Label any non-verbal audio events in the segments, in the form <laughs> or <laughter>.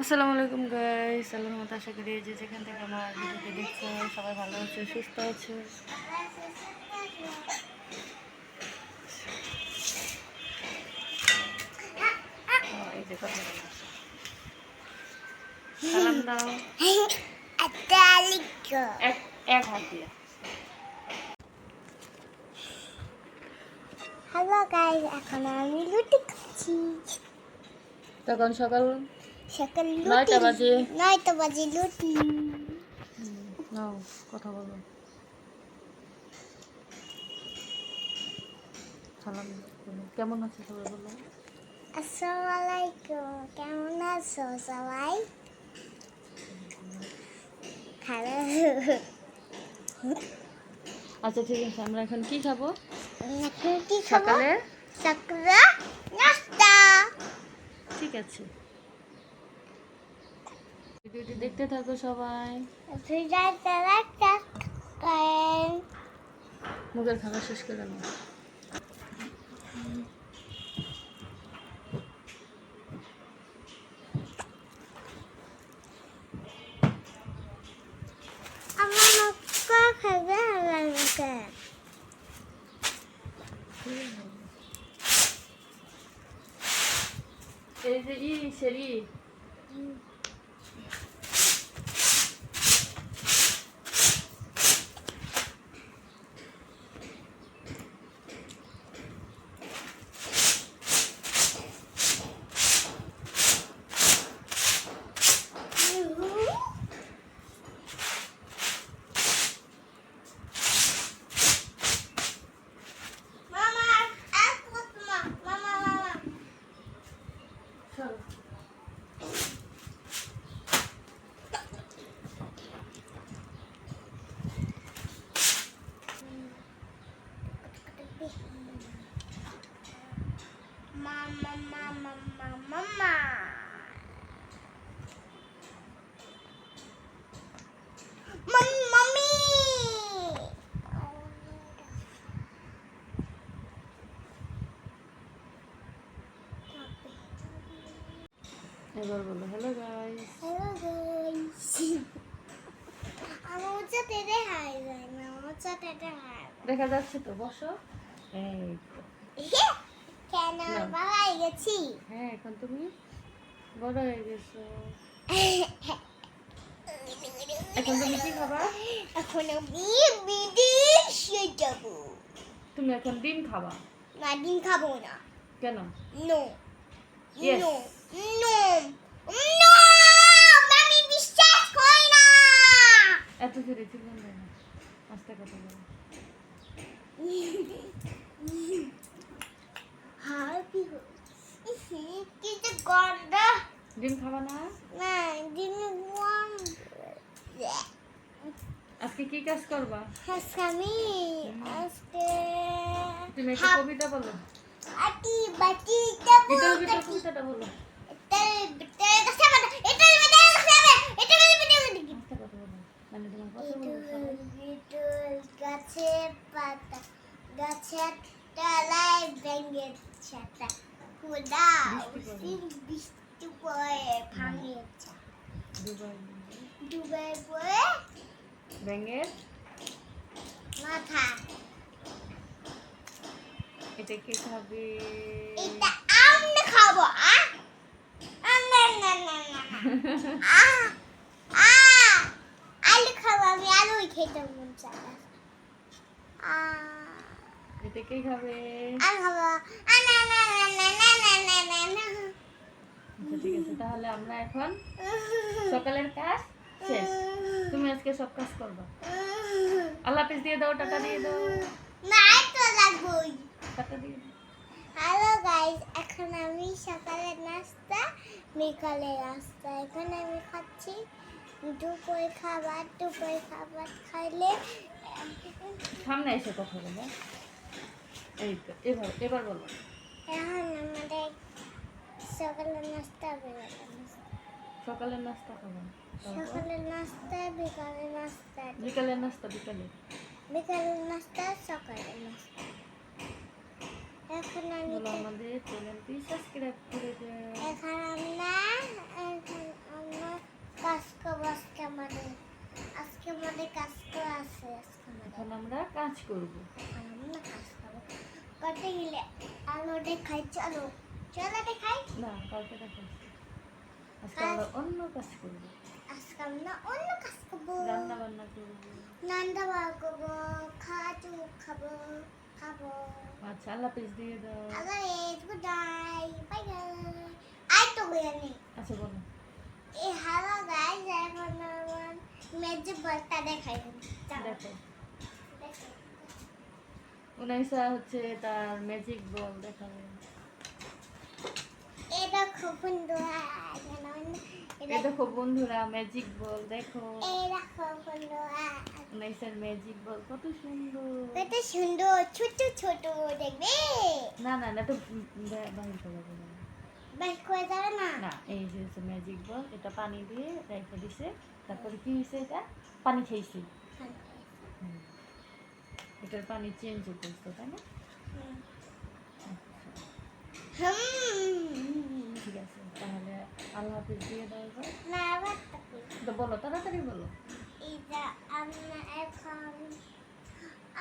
আসসালামু আলাইকুম গাইস আল্লাহর মতো আশা করি যে যেখান থেকে আমার ভিডিওটি দেখছ সবাই ভালো আছে সুস্থ আছে। সালাম দাও। এক এক হাত দিয়ে। হ্যালো গাইস এখন আমি খাচ্ছি। তখন সকাল সকাল নয়টা বাজে। নয়টা বাজে লুটি। নাও কথা বলো। সালাম কেমন আছে সবাই বলো? আসসালামু আলাইকুম কেমন আছো সবাই? আচ্ছা ঠিক আছে আমরা এখন কি খাব? এখন কি খাব? সকালে? সকালে নাস্তা। ঠিক আছে। ভিডিওটি দেখতে থাকো সবাই। মুগের খাবার শেষ করে আমি এই যে ই সেরি এবার বলো হ্যালো গাইস Hello guys. আমার হচ্ছে তেরে হাই যায় না আমার হচ্ছে তেরে হাই দেখা যাচ্ছে তো বসো। এই। কেন। বাবা গেছি? হ্যাঁ এখন তুমি বড় হয়ে গেছো। এখন তুমি কি খাবা? এখন আমি বিদেশে যাব। তুমি এখন ডিম খাবা? না ডিম খাব না। কেন? নো. নো এত ধরে চিল্লান যায় না। আস্তে কথা বলো ডিম খাবা না? না ডিম আজকে কি কাজ করবা? আজকে আমি আজকে তুমি একটা কবিতা বলো। আটি বাটি। ভিতরে কবিতাটা বলো এটার ভিতরে গাছে বাঁধা এটার ভিতরে গাছে বাঁধা এটার ভিতরে আস্তে কথা বলো মানে তোমার কথা বলো ইঁদুর বিটুল গাছে পাতা গাছের খোদা বৃষ্টি পড়ে। ডুবে পড়ে মাথা এটা কে খাবে এটা আমি খাব আ আ, না না না না না। আ আ আলু খাব আমি আলুই খেতে মন চায় আ তাহলে আমরা এখন সকালের কাজ শেষ। তুমি আজকে সব কাজ করব। আল্লাহ পিস দিয়ে দাও টাটা দিয়ে দাও। না তো এখন আমি নাস্তা আমি খাচ্ছি খাবার। খাবার খাইলে সামনে এসে কথা বলো। সকালে নাস্তা সকালে নাস্তা সকালে নাস্তা বিকালে নাস্তা। বিকালে নাস্তা বিকালে? বিকালে নাস্তা সকালে নাস্তা। এখন আমি আমাদের চ্যানেলটি সাবস্ক্রাইব করে দেন এখন আমরা এখন আমরা কাজ করব আজকে আমাদের আজকে আমাদের কাজ করা আছে আজকে আমরা কাজ করব। করতে গেলে আলো দেখাই চলো চলো দেখাই না কালকে দেখাচ্ছি আজকে আমরা অন্য কাজ করব আজকে আমরা অন্য কাজ করব রান্না বান্না করব নান্দা বার করব খাজু খাব খাব আচ্ছা আল্লাহ পেজ দিয়ে দাও আল্লাহ গুড বাই বাই আই তো গেনি আচ্ছা বলো এই হ্যালো গাইস এখন আমার ম্যাজিক বলটা দেখাই দেখো উনাইসা হচ্ছে তার ম্যাজিক বল দেখাবে। এটা খুব সুন্দর এটা দেখো বন্ধুরা ম্যাজিক বল দেখো। উনাইসার ম্যাজিক বল কত সুন্দর। কত সুন্দর ছোট ছোট দেখবে? না না না তো বা- বাহির করা যাবে না। বেশ করে যাবে না? না এই যে ম্যাজিক বল এটা পানি দিয়ে রেখে দিছে। তারপরে কি হয়েছে এটা? পানি খেয়েছে। হুম। এটার পানি চেঞ্জ করছে তাই না? ঠিক আছে তাহলে আল্লাহ হাফিজ দিয়ে দাও এবার। না আবার তো বলো তাড়াতাড়ি বলো।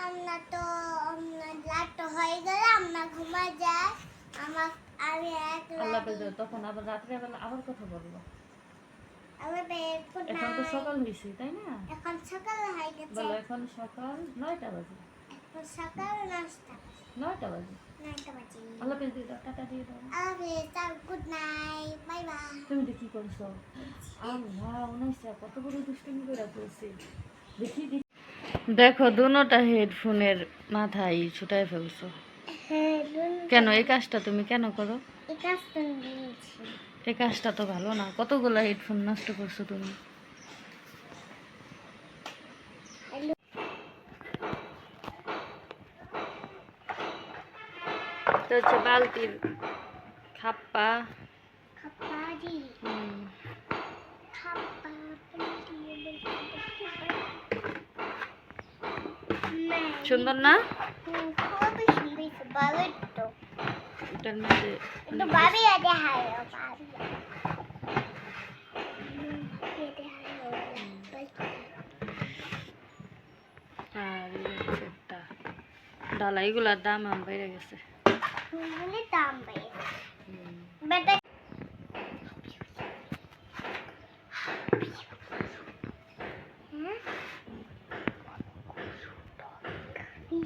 আমরা তো রাত হয়ে গেলে আমরা ঘুমা যাই। আমার আমি এক তখন আবার রাত্রেবেলা আবার কথা বলব এখন তো সকাল হয়েছে তাই না? এখন সকাল হয়ে গেছে। বলো এখন সকাল নয়টা বাজে। এখন সকাল নয়টা বাজে। নয়টা বাজে। আল্লাহ হাফিজ দিয়ে দাও টাটা দিয়ে দাও। আল্লাহ গুড নাইট বাই বাই তুমি তো কি করছ? আল্লাহ উনাইসা কত বড় দুষ্টুমি করে ফেলছে। দেখি দেখি। দেখো দুনোটা হেডফোনের মাথায় ছুটাই ফেলছো। হ্যাঁ কেন এই কাজটা তুমি কেন করো? এটা শুনছি এই কাজটা তো ভালো না। কতগুলো হেডফোন নষ্ট করছ তুমি? তো হচ্ছে বালতির খাপ্পা। সুন্দর না? ভালো এটার মধ্যে আর একটা। ডালা এগুলার দাম আম বেড়ে গেছে। দাম বেড়ে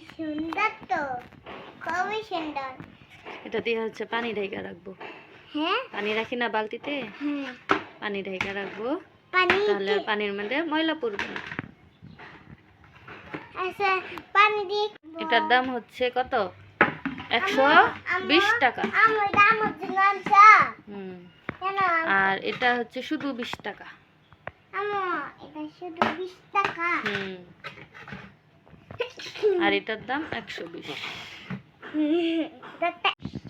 সুন্দর তো। খুবই সুন্দর। এটা দিয়ে হচ্ছে পানি ঢেকে রাখব। হ্যাঁ? পানি রাখি না বালতিতে? হ্যাঁ। পানি ঢেকে রাখব। পানি তাহলে আর পানির মধ্যে ময়লা পড়বে না। আচ্ছা পানি দিয়ে এটার দাম হচ্ছে কত? একশো বিশ টাকা। আমার দাম হচ্ছে নয়শো। হুম। কেন? আর এটা হচ্ছে শুধু বিশ টাকা। আমার এটা শুধু বিশ টাকা। হুম। <laughs> আর এটার দাম একশো বিশ। <laughs>